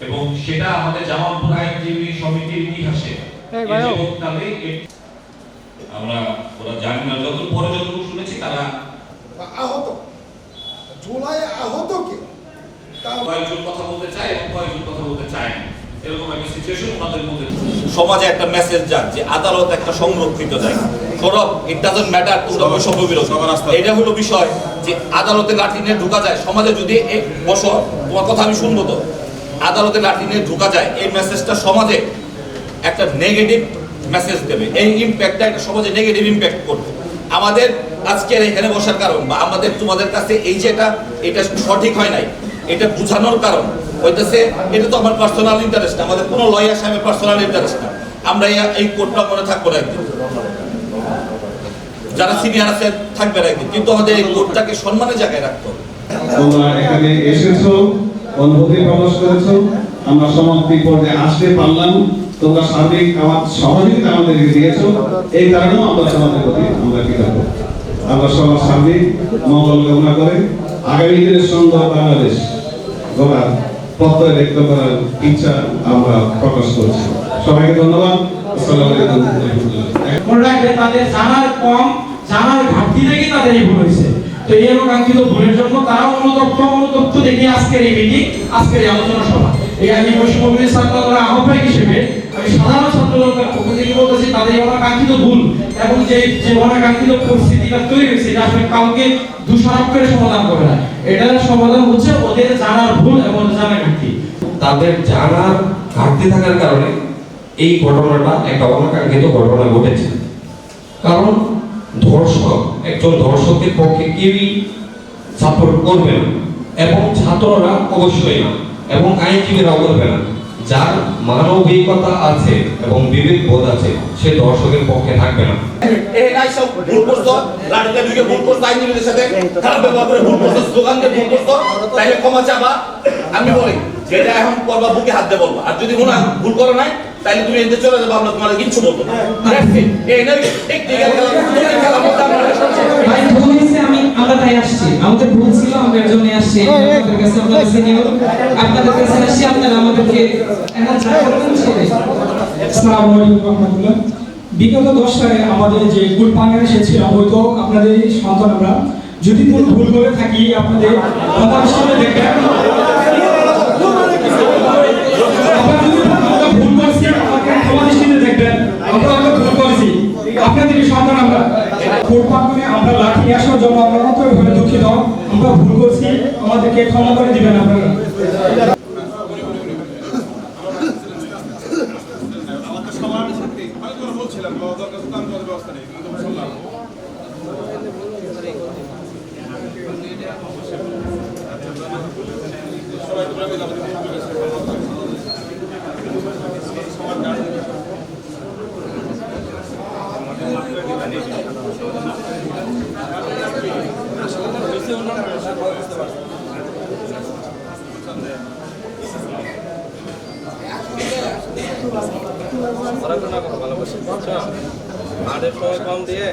এবং সেটা আমাদের জামালপুর আইনজীবী সমিতির ইতিহাসে। এ- আমরা ওরা জানি না যত পরে যতটুকু শুনেছি তারা আহত। জুলাই আহত কে? কয়েকজন কথা বলতে চায় এবং কয়েকজন কথা বলতে চায় না। এরকম একটা সিচুয়েশন ওনাদের মধ্যে সমাজে একটা মেসেজ যাক যে আদালত একটা সংরক্ষিত জায়গা। সৌরভ ইট ডাজন্ট ম্যাটার তোমরা বৈষম্য বিরোধী। সবার এটা হলো বিষয় যে আদালতে লাঠি নিয়ে ঢোকা যায় সমাজে যদি বসো তোমার কথা আমি শুনব তো। আদালতে লাঠি নিয়ে ঢোকা যায়, এই মেসেজটা সমাজে একটা নেগেটিভ মেসেজ দেবে। এই ইম্প্যাক্টটা একটা সমাজে নেগেটিভ ইম্প্যাক্ট করবে। আমাদের আজকের এখানে বসার কারণ বা আমাদের তোমাদের কাছে এই যে এটা এটা সঠিক হয় নাই, এটা বোঝানোর কারণ হইতেছে, এটা তো আমার পার্সোনাল ইন্টারেস্ট না, আমাদের কোনো লয়ার সাহেবের পার্সোনাল ইন্টারেস্ট না। আমরা এই- কোর্টটা মনে থাকব না একদিন। যারা সিনিয়র আছে, থাকবে না একদিন। কিন্তু আমাদের এই কোর্টটাকে সম্মানের জায়গায় রাখতে হবে। এখানে এসেছ। অনুভূতি প্রকাশ করেছ। আমরা সমাপ্তি পর্যায়ে আসতে পারলাম। তোমরা সার্বিক আমার সহযোগিতা আমাদেরকে দিয়েছ। এই কারণেও আমরা সমাজের প্রতি আমরা কৃতজ্ঞ। আমরা সবার সার্বিক মঙ্গল কামনা করে আগামী দিনের সুন্দর বাংলাদেশ গড়ার প্রত্যয় ব্যক্ত করার ইচ্ছা আমরা প্রকাশ করছি। সবাইকে ধন্যবাদ। আসসালামু আলাইকুম তাদের জানার কম, জানার ঘাটতি থেকে তাদের এই ভুল হয়েছে। তো এই অকাঙ্ক্ষিত ভুলের জন্য তারা অনুতপ্ত দেখে আজকের এই মিটিং আজকের এই আলোচনা সভা। এই আমি বৈষম্য ছাত্র দলের আহ্বায়ক হিসেবে আমি সাধারণ ছাত্র দলের পক্ষ থেকে বলতেছি, তাদের অনাকাঙ্ক্ষিত ভুল এবং যে যে অনাকাঙ্ক্ষিত পরিস্থিতিটা তৈরি হয়েছে, এটা আসলে কাউকে দোষারোপ করে সমাধান করে না। এটার সমাধান হচ্ছে ওদের জানার ভুল এবং ঘাটতি তাদের জানার ঘাটতি থাকার কারণে এই ঘটনাটা, একটা অনাকাঙ্ক্ষিত ঘটনা ঘটেছে। কারণ ধর্ষক, একজন ধর্ষকের পক্ষে কেউই সাপোর্ট করবে না। এবং ছাত্ররা অবশ্যই না, এবং আইনজীবীরাও করবে না। যার মানবিকতা আছে এবং বিবেক বোধ আছে, সে দর্শকের পক্ষে থাকবে না। আমি বলি, যেটা এখন করবা, বুকে হাত দিয়ে বলবা। আর যদি মনে হয় ভুল করো নাই তাইলে তুমি এতে চলে যাব আমরা তোমার কিচ্ছু বলব না। এই নয় টেকনিক্যাল খেলা ফুটবলের খেলার মধ্যে আমরা ভাই ভুল আমি আমরা তাই আসছি। আমাদের ভুল ছিল আমরা এর আসছি। আপনাদের কাছে আপনাদের সিনিয়র আপনাদের কাছে আসছি আপনারা আমাদেরকে এখন যা করবেন সেটাই। আসসালামু আলাইকুম রহমতুল্লাহ। বিগত দশ সালে আমাদের যে গুড পাঙ্গার এসেছিলাম হয়তো আপনাদের সন্তান আমরা যদি কোনো ভুল করে থাকি আপনাদের কথা হিসেবে দেখবেন। নিয়ে আসার জন্য আমরা অন্তরভাবে দুঃখিত। আমরা ভুল করছি। আমাদেরকে ক্ষমা করে দিবেন আপনারা আমাদের সবার হয়তো বলছিলাম দরকার তো আমি ব্যবস্থা নেই কিন্তু শুনলাম সবাই তোমরা মিলে আমাদের পড়াশোনা করো ভালোবাসি। মাঠের সময় কম দিয়ে